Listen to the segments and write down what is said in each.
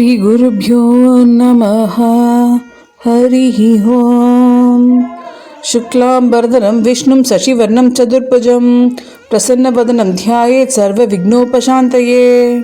श्रीगुरुभ्यो नमः। हरिः ओम्। शुक्लाम्बरधरं विष्णुं शशिवर्णं चतुर्भुजं प्रसन्नवदनं ध्यायेत् सर्वविघ्नोपशान्तये।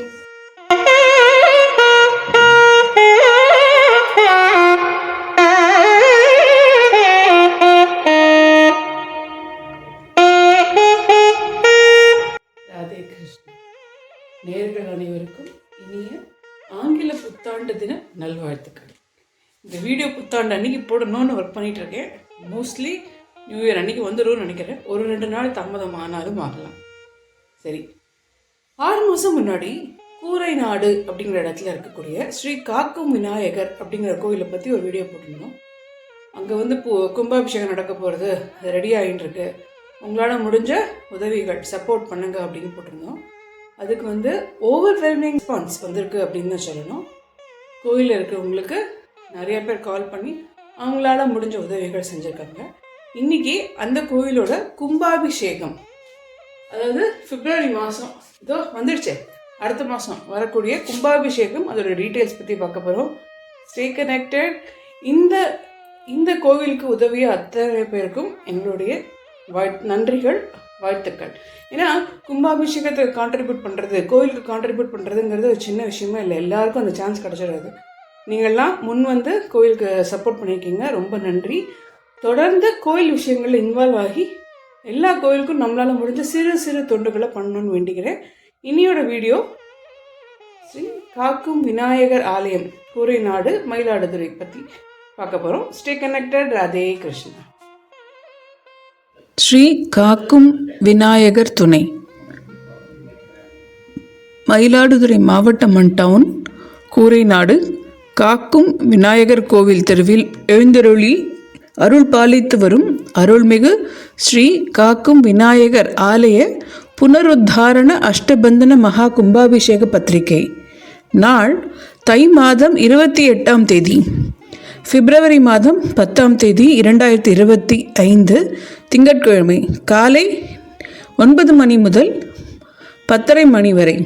இந்த வீடியோ புத்தாண்டு அன்னைக்கு போடணும்னு ஒர்க் பண்ணிகிட்ருக்கேன் இருக்கேன் மோஸ்ட்லி நியூ இயர் அன்னைக்கு வந்துடும்னு நினைக்கிறேன். ஒரு ரெண்டு நாள் தாமதம் ஆனாலும் ஆகலாம் சரி. ஆறு மாதம் முன்னாடி கூரை நாடு அப்படிங்கிற இடத்துல இருக்கக்கூடிய ஸ்ரீ காக்கும் விநாயகர் அப்படிங்கிற கோயிலை பற்றி ஒரு வீடியோ போட்டிருந்தோம். அங்கே வந்து பூ கும்பாபிஷேகம் நடக்க போகிறது அது ரெடி ஆகிட்டுருக்கு உங்களால் முடிஞ்ச உதவிகள் சப்போர்ட் பண்ணுங்க அப்படின்னு போட்டிருந்தோம். அதுக்கு வந்து ஓவர்வெல்மிங் ரெஸ்பான்ஸ் வந்திருக்கு அப்படின்னு தான் சொல்லணும். கோயிலில் இருக்கிறவங்களுக்கு நிறைய பேர் கால் பண்ணி அவங்களால முடிஞ்ச உதவிகள் செஞ்சுருக்காங்க. இன்னைக்கு அந்த கோயிலோட கும்பாபிஷேகம் அதாவது பிப்ரவரி மாதம் இதோ வந்துடுச்சே. அடுத்த மாதம் வரக்கூடிய கும்பாபிஷேகம் அதோட டீட்டெயில்ஸ் பற்றி பார்க்க போகிறோம் ஸ்டே கனெக்டட் இந்த இந்த கோவிலுக்கு உதவிய அத்தனை பேருக்கும் எங்களுடைய வாழ் நன்றிகள் வாழ்த்துக்கள். ஏன்னா கும்பாபிஷேகத்துக்கு கான்ட்ரிபியூட் பண்ணுறது கோவிலுக்கு கான்ட்ரிபியூட் பண்ணுறதுங்கிறது ஒரு சின்ன விஷயமே இல்லை. எல்லாருக்கும் அந்த சான்ஸ் கிடச்சிடாது. நீங்கள்லாம் முன் வந்து கோயிலுக்கு சப்போர்ட் பண்ணியிருக்கீங்க. ரொம்ப நன்றி. தொடர்ந்து கோயில் விஷயங்களில் இன்வால்வ் ஆகி எல்லா கோயிலுக்கும் நம்மளால் முடிஞ்ச சிறு சிறு தொண்டுகளை பண்ணணும்னு வேண்டிக்கிறேன். இனியோட வீடியோ ஸ்ரீ காக்கும் விநாயகர் ஆலயம் கூரை நாடு மயிலாடுதுறை பற்றி பார்க்க போகிறோம் ஸ்டே கனெக்டட் ராதே கிருஷ்ணா. ஸ்ரீ காக்கும் விநாயகர் துணை. மயிலாடுதுறை மாவட்டம் மண் டவுன் கூரைநாடு காக்கும் விநாயகர் கோவில் தெருவில் எழுந்தருளி அருள் பாலித்து வரும் அருள்மிகு ஸ்ரீ காக்கும் விநாயகர் ஆலய புனருத்தாரண அஷ்டபந்தன மகா கும்பாபிஷேக பத்திரிகை. நாள் தை மாதம் இருபத்தி எட்டாம் தேதி. பிப்ரவரி மாதம் பத்தாம் தேதி இரண்டாயிரத்தி இருபத்தி ஐந்து திங்கட்கிழமை காலை ஒன்பது மணி முதல் பத்தரை மணி வரை.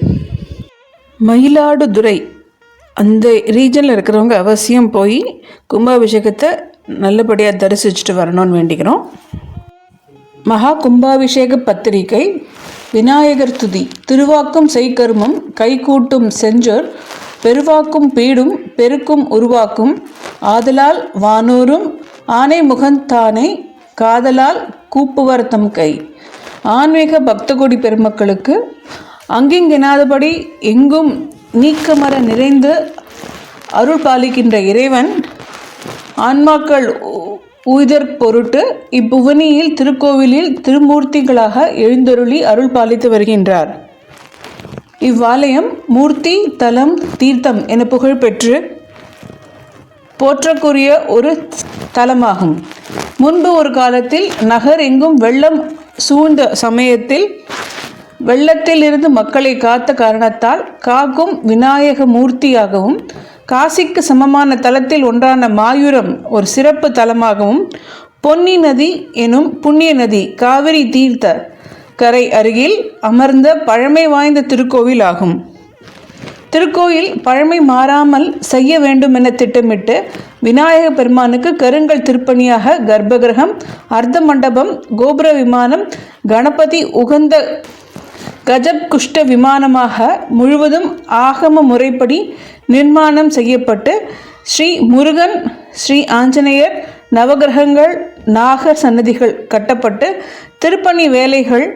மயிலாடுதுறை அந்த ரீஜனில் இருக்கிறவங்க அவசியம் போய் கும்பாபிஷேகத்தை நல்லபடியாக தரிசிச்சுட்டு வரணும்னு வேண்டிக்கிறோம். மகா கும்பாபிஷேக பத்திரிகை விநாயகர் துதி திருவாக்கும் செய்கர்மம் கைகூட்டும் செஞ்சோர் பெருவாக்கும் பீடும் பெருக்கும் உருவாக்கும் ஆதலால் வானூரும் ஆனை முகந்தானை காதலால் கூப்புவரத்தம் கை. ஆன்மீக பக்தகோடி பெருமக்களுக்கு அங்கிங்கெனாதபடி எங்கும் நீக்கமர நிறைந்து அருள் பாலிக்கின்ற இறைவன் ஆன்மாக்கள் உ- உய்தற் பொருட்டு இப்புவனியில் திருக்கோவிலில் திருமூர்த்திகளாக எழுந்தருளி அருள் பாலித்து வருகின்றார். இவ்வாலயம் மூர்த்தி தலம் தீர்த்தம் என புகழ்பெற்று போற்றக்கூடிய ஒரு தலமாகும். முன்பு ஒரு காலத்தில் நகர் எங்கும் வெள்ளம் சூழ்ந்த சமயத்தில் வெள்ளத்தில் இருந்து மக்களை காத்த காரணத்தால் காக்கும் விநாயக மூர்த்தியாகவும் காசிக்கு சமமான தலத்தில் ஒன்றான மாயூரம் ஒரு சிறப்பு தலமாகவும் பொன்னி நதி எனும் புண்ணிய நதி காவிரி தீர்த்த கரை அருகில் அமர்ந்த பழமை வாய்ந்த திருக்கோவில் ஆகும் திருக்கோயில் பழமை மாறாமல் செய்ய வேண்டும் என திட்டமிட்டு விநாயக பெருமானுக்கு கருங்கல் திருப்பணியாக கர்ப்பகிரகம் அர்த்த மண்டபம் கோபுர விமானம் கணபதி உகந்த கஜப் குஷ்ட விமானமாக முழுவதும் ஆகம முறைப்படி நிர்மாணம் செய்யப்பட்டு ஸ்ரீ முருகன் ஸ்ரீ ஆஞ்சநேயர் நவகிரகங்கள் நாகர் சன்னதிகள் கட்டப்பட்டு திருப்பணி வேலைகள்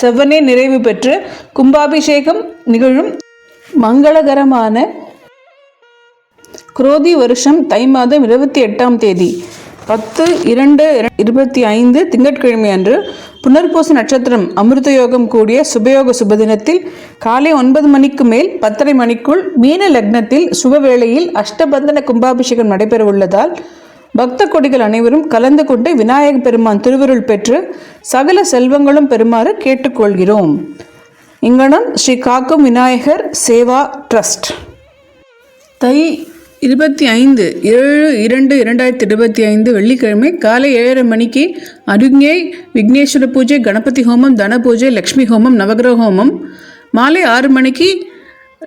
செவ்வனே நிறைவு பெற்று கும்பாபிஷேகம் நிகழும் மங்களகரமான குரோதி வருஷம் தை மாதம் இருபத்தி எட்டாம் தேதி. பத்து இரண்டு இருபத்தி ஐந்து திங்கட்கிழமை அன்று புனர்பூச நட்சத்திரம் அமிர்த யோகம் கூடிய சுபயோக சுபதினத்தில் காலை ஒன்பது மணிக்கு மேல் பத்தரை மணிக்குள் மீன லக்னத்தில் சுபவேளையில் அஷ்டபந்தன கும்பாபிஷேகம் நடைபெறவுள்ளதால் பக்த கொடிகள் அனைவரும் கலந்து கொண்டு விநாயக பெருமான் திருவருள் பெற்று சகல செல்வங்களும் பெறுமாறு கேட்டுக்கொள்கிறோம். இங்கனம் ஸ்ரீ காக்கும் விநாயகர் சேவா ட்ரஸ்ட். தை இருபத்தி ஐந்து ஏழு இரண்டு இரண்டாயிரத்தி இருபத்தி ஐந்து வெள்ளிக்கிழமை காலை ஏழரை மணிக்கு அருங்கே விக்னேஸ்வர பூஜை கணபதி ஹோமம் தன பூஜை லக்ஷ்மி ஹோமம் நவகிரக ஹோமம். மாலை ஆறு மணிக்கு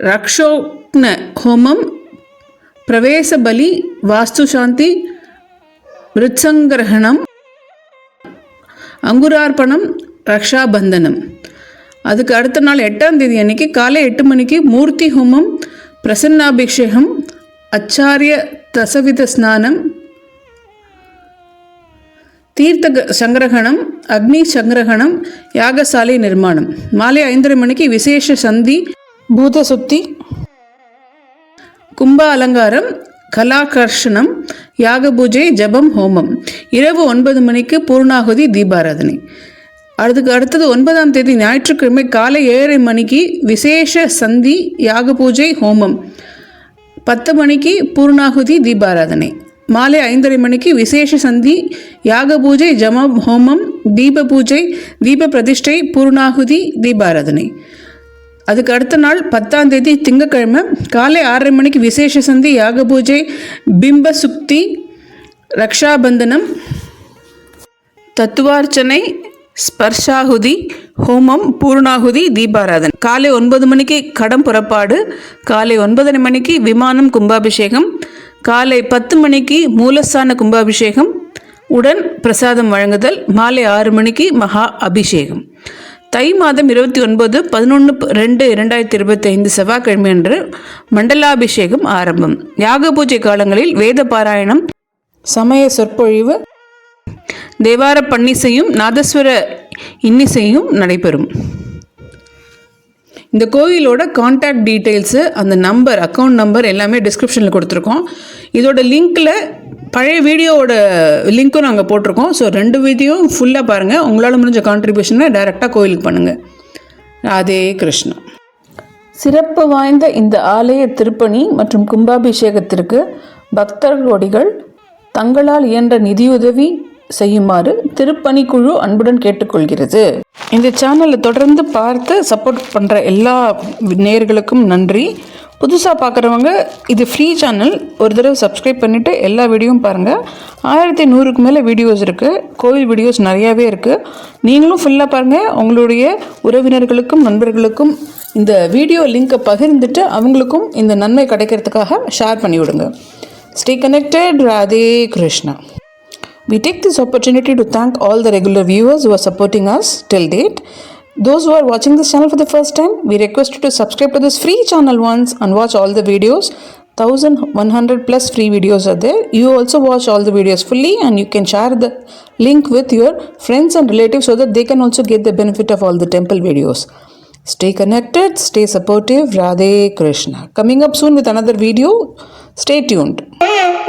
ரக்ஷோக்ன ஹோமம் பிரவேச பலி வாஸ்து சாந்தி மிருத்சங்கிரகணம் அங்குரார்ப்பணம் ரக்ஷாபந்தனம். அதுக்கு அடுத்த நாள் எட்டாம் தேதி அன்னைக்கு காலை எட்டு மணிக்கு மூர்த்தி ஹோமம் பிரசன்னாபிஷேகம் அச்சாரிய தசவித ஸ்நானம் தீர்த்த சங்கிரகணம் அக்னி சங்கிரகணம் யாகசாலை நிர்மாணம். மாலை ஐந்தரை மணிக்கு விசேஷ சந்தி பூத சுத்தி கும்ப அலங்காரம் கலாகர்ஷணம் யாக பூஜை ஜபம் ஹோமம். இரவு ஒன்பது மணிக்கு பூர்ணாகுதி தீபாராதனை. அதுக்கு அடுத்தது ஒன்பதாம் தேதி ஞாயிற்றுக்கிழமை காலை ஏழரை மணிக்கு விசேஷ சந்தி யாக பூஜை ஹோமம். பத்து மணிக்கு பூர்ணாகுதி தீபாராதனை. மாலை ஐந்தரை மணிக்கு விசேஷ சந்தி யாக பூஜை ஜம ஹோமம் தீப பூஜை தீப பிரதிஷ்டை பூர்ணாகுதி தீபாராதனை. அதுக்கு அடுத்த நாள் பத்தாம் தேதி திங்கக்கிழமை காலை ஆறரை மணிக்கு விசேஷ சந்தி யாக பூஜை பிம்ப சுக்தி ரக்ஷாபந்தனம் தத்துவார்ச்சனை ஸ்பர்ஷாகுதி ஹோமம் பூர்ணாகுதி தீபாராதன். காலை ஒன்பது மணிக்கு கடம் புறப்பாடு காலை ஒன்பதரை மணிக்கு விமானம் கும்பாபிஷேகம் காலை பத்து மணிக்கு மூலஸ்தான கும்பாபிஷேகம் உடன் பிரசாதம் வழங்குதல் மாலை ஆறு மணிக்கு மகா அபிஷேகம். தை மாதம் இருபத்தி ஒன்பது பதினொன்று ரெண்டு இரண்டாயிரத்தி இருபத்தைந்து செவ்வாய்க்கிழமை அன்று மண்டலாபிஷேகம் ஆரம்பம். யாக பூஜை காலங்களில் வேத பாராயணம் சமய சொற்பொழிவு தேவார பன்னிசையும் நாதஸ்வர இன்னிசையும் நடைபெறும். இந்த கோயிலோட காண்டாக்ட் டீட்டெயில்ஸு அந்த நம்பர் அக்கௌண்ட் நம்பர் எல்லாமே டிஸ்கிரிப்ஷனில் கொடுத்துருக்கோம். இதோட லிங்க்கில் பழைய வீடியோவோட லிங்க்கும் நாங்கள் போட்டிருக்கோம். ஸோ ரெண்டு வீடியோவும் ஃபுல்லாக பாருங்கள் உங்களால் முடிஞ்ச கான்ட்ரிபியூஷனை டைரெக்டாக கோயிலுக்கு பண்ணுங்கள் ராதே கிருஷ்ணா. சிறப்பு வாய்ந்த இந்த ஆலய திருப்பணி மற்றும் கும்பாபிஷேகத்திற்கு பக்தர் கோடிகள் தங்களால் இயன்ற நிதியுதவி செய்யுமாறு திருப்பணிக்குழு அன்புடன் கேட்டுக்கொள்கிறது. இந்த சேனலை தொடர்ந்து பார்த்து சப்போர்ட் பண்ணுற எல்லா நேயர்களுக்கும் நன்றி. புதுசாக பார்க்குறவங்க இது ஃப்ரீ சேனல் ஒரு தடவை சப்ஸ்கிரைப் பண்ணிவிட்டு எல்லா வீடியோவும் பாருங்கள் ஆயிரத்தி நூறுக்கு மேலே வீடியோஸ் இருக்குது கோவில் வீடியோஸ் நிறையாவே இருக்குது நீங்களும் ஃபுல்லாக பாருங்கள் உங்களுடைய உறவினர்களுக்கும் நண்பர்களுக்கும் இந்த வீடியோ லிங்க்கை பகிர்ந்துட்டு அவங்களுக்கும் இந்த நன்மை கிடைக்கிறதுக்காக ஷேர் பண்ணி விடுங்க stay connected Radhe Krishna We take this opportunity to thank all the regular viewers who are supporting us till date. Those who are watching this channel for the first time, we request you to subscribe to this free channel once and watch all the videos. 1100 plus free videos are there. You also watch all the videos fully and you can share the link with your friends and relatives so that they can also get the benefit of all the temple videos. Stay connected, stay supportive. Radhe Krishna. Coming up soon with another video. Stay tuned.